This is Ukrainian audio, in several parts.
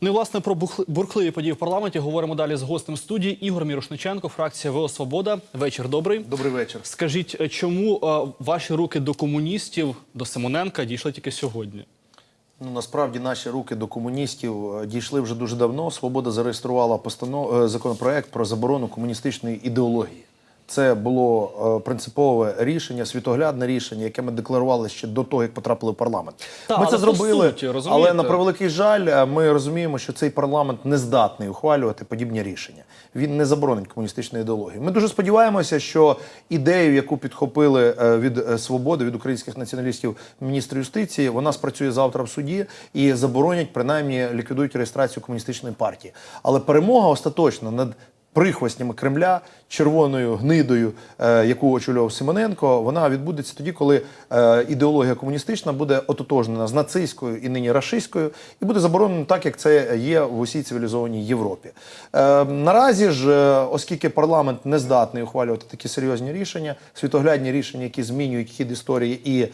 Ну і власне про бурхли- бурхливі події в парламенті говоримо далі з гостем студії Ігор Мірошниченко, фракція ВО Свобода. Вечір добрий. Добрий вечір. Скажіть, е, чому е, ваші руки до комуністів, до Симоненка дійшли тільки сьогодні? Ну насправді наші руки до комуністів е, дійшли вже дуже давно. Свобода зареєструвала постанов... законопроект про заборону комуністичної ідеології. Це було е, принципове рішення, світоглядне рішення, яке ми декларували ще до того, як потрапили в парламент. Та, ми це зробили, суті, але на превеликий жаль, е, ми розуміємо, що цей парламент не здатний ухвалювати подібні рішення. Він не заборонить комуністичну ідеологію. Ми дуже сподіваємося, що ідею, яку підхопили е, від свободи, від українських націоналістів міністр юстиції, вона спрацює завтра в суді і заборонять, принаймні ліквідують реєстрацію комуністичної партії. Але перемога остаточно над прихвостнями Кремля, червоною гнидою, е, яку очолював Симоненко, вона відбудеться тоді, коли е, ідеологія комуністична буде ототожнена з нацистською і нині рашистською, і буде заборонена так, як це є в усій цивілізованій Європі. Е, наразі ж, оскільки парламент не здатний ухвалювати такі серйозні рішення, світоглядні рішення, які змінюють хід історії і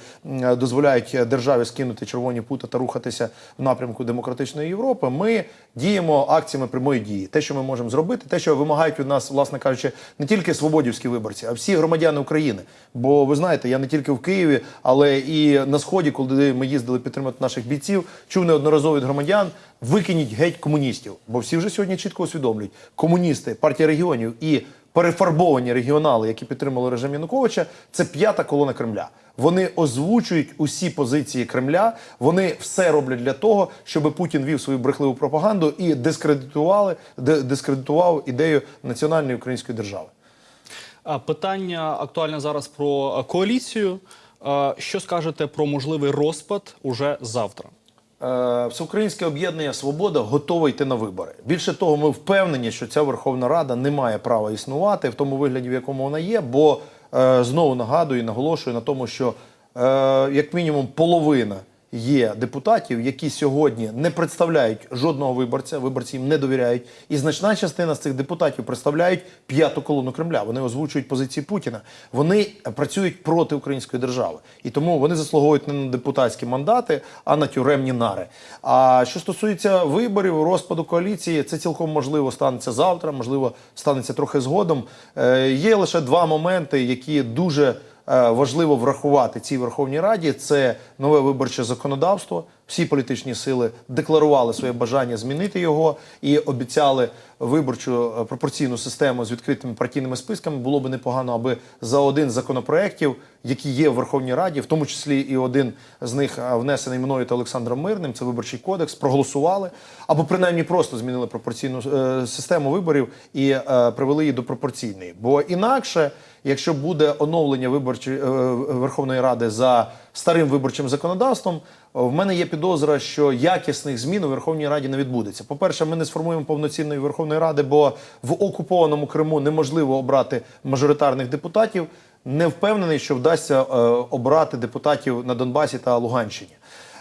дозволяють державі скинути червоні пута та рухатися в напрямку демократичної Європи, ми діємо акціями прямої дії. Те, що ми можемо зробити, те, що вимагають від нас, власне кажучи, не тільки свободівські виборці, а всі громадяни України. Бо ви знаєте, я не тільки в Києві, але і на сході, коли ми їздили підтримати наших бійців, чув неодноразово від громадян. Викиніть геть комуністів, бо всі вже сьогодні чітко усвідомлюють, комуністи, партія регіонів і перефарбовані регіонали, які підтримали режим Януковича, це п'ята колона Кремля. Вони озвучують усі позиції Кремля. Вони все роблять для того, щоб Путін вів свою брехливу пропаганду і дискредитували дискредитував ідею національної української держави. Питання актуальне зараз про коаліцію. Що скажете про можливий розпад уже завтра? Е, Всеукраїнське об'єднання Свобода готове йти на вибори. Більше того, ми впевнені, що ця Верховна Рада не має права існувати в тому вигляді, в якому вона є. Бо е, знову нагадую і наголошую на тому, що е, як мінімум половина є депутатів, які сьогодні не представляють жодного виборця, виборці їм не довіряють. І значна частина з цих депутатів представляють п'яту колону Кремля. Вони озвучують позиції Путіна. Вони працюють проти української держави. І тому вони заслуговують не на депутатські мандати, а на тюремні нари. А що стосується виборів, розпаду коаліції, це цілком можливо станеться завтра, можливо, станеться трохи згодом. Е, є лише два моменти, які дуже важливо врахувати цій Верховній Раді. Це нове виборче законодавство. Всі політичні сили декларували своє бажання змінити його і обіцяли виборчу е, пропорційну систему з відкритими партійними списками. Було би непогано, аби за один з законопроєктів, які є в Верховній Раді, в тому числі і один з них е, внесений мною та Олександром Мирним, це виборчий кодекс, проголосували або принаймні просто змінили пропорційну е, систему виборів і е, привели її до пропорційної. Бо інакше, якщо буде оновлення виборчої е, Верховної Ради за старим виборчим законодавством. В мене є підозра, що якісних змін у Верховній Раді не відбудеться. По-перше, ми не сформуємо повноцінної Верховної Ради, бо в окупованому Криму неможливо обрати мажоритарних депутатів. Не впевнений, що вдасться е, обрати депутатів на Донбасі та Луганщині.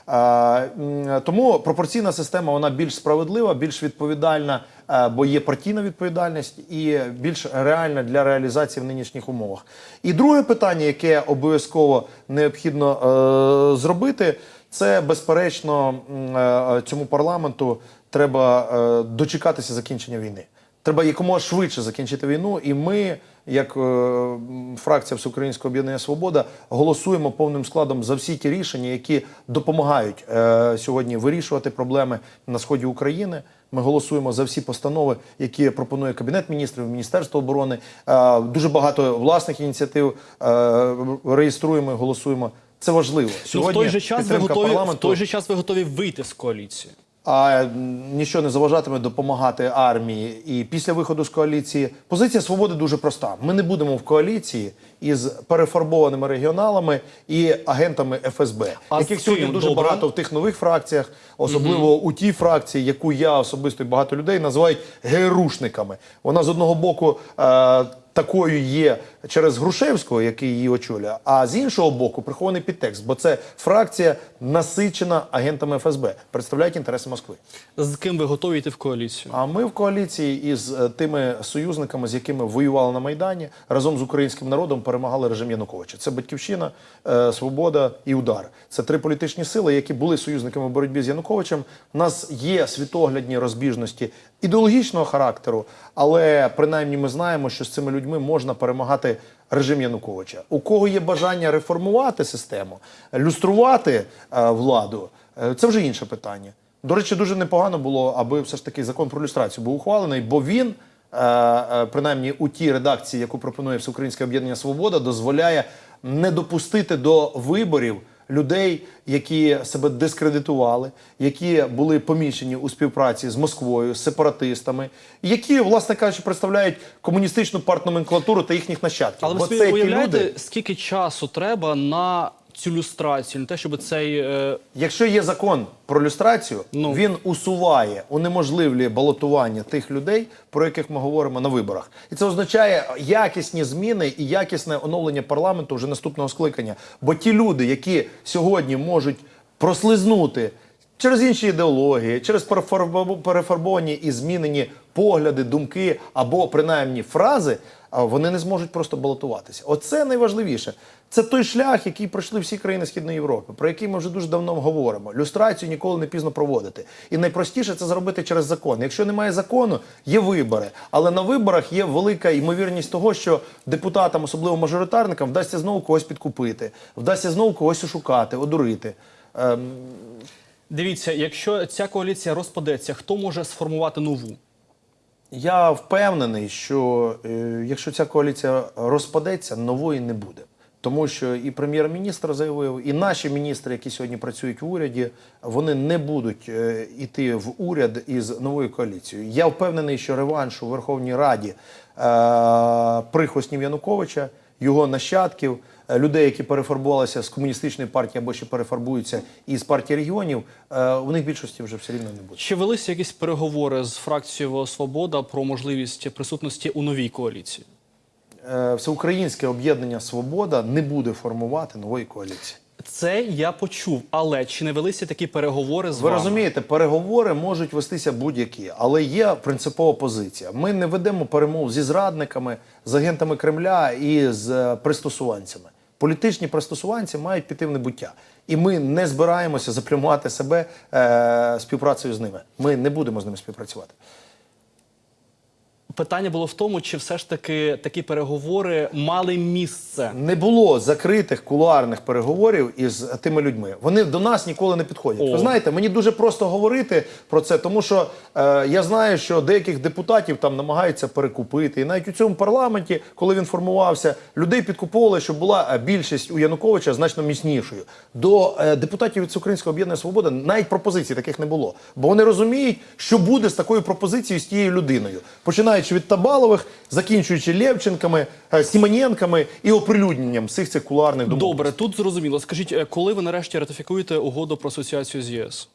Е, Тому пропорційна система вона більш справедлива, більш відповідальна, бо є партійна відповідальність і більш реальна для реалізації в нинішніх умовах. І друге питання, яке обов'язково необхідно е, зробити, це безперечно е, цьому парламенту треба е, дочекатися закінчення війни. Треба якомога швидше закінчити війну, і ми, як е, фракція Всеукраїнського об'єднання Свобода, голосуємо повним складом за всі ті рішення, які допомагають е, сьогодні вирішувати проблеми на сході України. Ми голосуємо за всі постанови, які пропонує Кабінет міністрів, Міністерство оборони. Е, дуже багато власних ініціатив е, реєструємо, і голосуємо. Це важливо. Ну, в той же час ви готові в той же час ви готові вийти з коаліції. А нічого не заважатиме допомагати армії. І після виходу з коаліції позиція свободи дуже проста. Ми не будемо в коаліції із перефарбованими регіоналами і агентами ФСБ, А яких сьогодні дуже Добре. багато в тих нових фракціях, особливо у тій фракції, яку я особисто і багато людей називають герушниками. Вона з одного боку. Е- Такою є через Грушевського, який її очолює, а з іншого боку, прихований підтекст, бо це фракція насичена агентами ФСБ, представляють інтереси Москви. З ким ви готові йти в коаліцію? А ми в коаліції із е, тими союзниками, з якими воювали на майдані, разом з українським народом перемагали режим Януковича. Це Батьківщина, е, Свобода і Удар. Це три політичні сили, які були союзниками в боротьбі з Януковичем. У нас є світоглядні розбіжності ідеологічного характеру, але принаймні ми знаємо, що з цими людьми можна перемагати режим Януковича. У кого є бажання реформувати систему, люструвати е, владу, е, це вже інше питання. До речі, дуже непогано було, аби все ж таки закон про люстрацію був ухвалений, бо він, е, е, принаймні у тій редакції, яку пропонує Всеукраїнське об'єднання Свобода, дозволяє не допустити до виборів людей, які себе дискредитували, які були помічені у співпраці з Москвою, з сепаратистами, які, власне кажучи, представляють комуністичну партноменклатуру та їхніх нащадків. Але ви собі уявляєте, люди, скільки часу треба на цю люстрацію, не те, щоб цей е, Якщо є закон про люстрацію, Ну. він усуває, унеможливлює балотування тих людей, про яких ми говоримо на виборах. І це означає якісні зміни і якісне оновлення парламенту вже наступного скликання. Бо ті люди, які сьогодні можуть прослизнути через інші ідеології, через перефарбо- перефарбовані і змінені погляди, думки або принаймні фрази, вони не зможуть просто балотуватися. Оце найважливіше. Це той шлях, який пройшли всі країни Східної Європи, про який ми вже дуже давно говоримо. Люстрацію ніколи не пізно проводити. І найпростіше це зробити через закон. Якщо немає закону, є вибори. Але на виборах є велика ймовірність того, що депутатам, особливо мажоритарникам, вдасться знову когось підкупити, вдасться знову когось ошукати, одурити. Ем, дивіться, якщо ця коаліція розпадеться, хто може сформувати нову? Я впевнений, що е, якщо ця коаліція розпадеться, нової не буде. Тому що і прем'єр-міністр заявив, і наші міністри, які сьогодні працюють в уряді, вони не будуть е, іти в уряд із новою коаліцією. Я впевнений, що реванш у Верховній Раді е, прихвостнів Януковича, його нащадків, е, людей, які перефарбувалися з комуністичної партії або ще перефарбуються із партії регіонів, е, у них більшості вже все рівно не буде. Чи велися якісь переговори з фракцією Свобода про можливість присутності у новій коаліції? Е, Всеукраїнське об'єднання Свобода не буде формувати нової коаліції. Це я почув, але чи не велися такі переговори з Ви вами? розумієте, переговори можуть вестися будь-які, але є принципова позиція. Ми не ведемо перемов зі зрадниками, з агентами Кремля і з е, пристосуванцями. Політичні пристосуванці мають піти в небуття. І ми не збираємося запрямувати себе е, співпрацею з ними. Ми не будемо з ними співпрацювати. Питання було в тому, чи все ж таки такі переговори мали місце. Не було закритих кулуарних переговорів із тими людьми. Вони до нас ніколи не підходять. О. Ви знаєте, мені дуже просто говорити про це, тому що е, я знаю, що деяких депутатів там намагаються перекупити. І навіть у цьому парламенті, коли він формувався, людей підкуповували, щоб була е, більшість у Януковича значно міцнішою. До е, депутатів від Українського об'єднання Свобода навіть пропозицій таких не було. Бо вони розуміють, що буде з такою пропозицією з тією людиною, починаючи від Табалових, закінчуючи Лєвченками, е, Сімоненками і оприлюдненням всіх цих кулуарних домов. Добре, тут зрозуміло. Скажіть, е, коли ви нарешті ратифікуєте угоду про асоціацію з ЄС?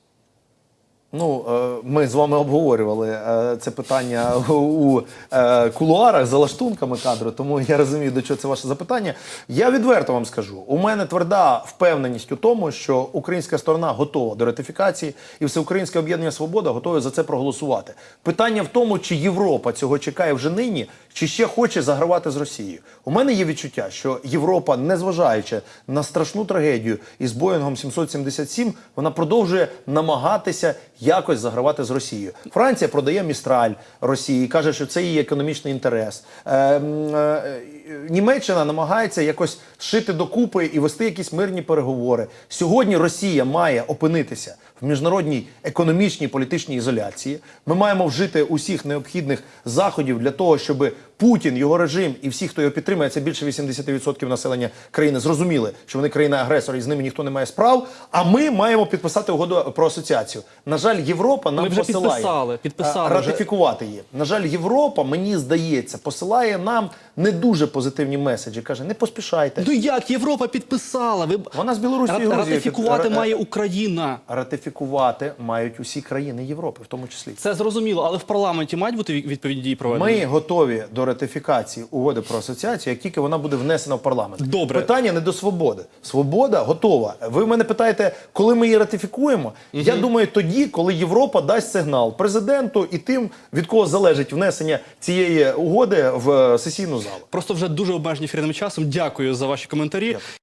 Ну, е, ми з вами обговорювали е, це питання у е, кулуарах за лаштунками кадру, тому я розумію, до чого це ваше запитання. Я відверто вам скажу: у мене тверда впевненість у тому, що українська сторона готова до ратифікації, і всеукраїнське об'єднання Свобода готове за це проголосувати. Питання в тому, чи Європа цього чекає вже нині, чи ще хоче загравати з Росією. У мене є відчуття, що Європа, незважаючи на страшну трагедію із Боїнгом 777, вона продовжує намагатися якось загравати з Росією. Франція продає містраль Росії, каже, що це її економічний інтерес. Е, е, Німеччина намагається якось шити докупи і вести якісь мирні переговори. Сьогодні Росія має опинитися в міжнародній економічній політичній ізоляції. Ми маємо вжити усіх необхідних заходів для того, щоб Путін, його режим і всі, хто його підтримує, це більше 80% населення країни, зрозуміли, що вони країна-агресор і з ними ніхто не має справ. А ми маємо підписати угоду про асоціацію. На жаль, Європа нам вже посилає підписали, підписали ратифікувати її. На жаль, Європа, мені здається, посилає нам не дуже позитивні меседжі. каже, не поспішайте. Ну як Європа підписала? Ви Вона з Білорусі і ратифікувати під- має Україна. Ратифікувати мають усі країни Європи, в тому числі. Це зрозуміло, але в парламенті мають бути відповідні дії проведені. Ми готові до ратифікації угоди про асоціацію, як тільки вона буде внесена в парламент. Добре. Питання не до свободи. Свобода готова. Ви мене питаєте, коли ми її ратифікуємо? Я думаю, тоді, коли Європа дасть сигнал президенту і тим, від кого залежить внесення цієї угоди в е, сесійну залу. Просто вже дуже обмежені ефірним часом. Дякую за ваші коментарі.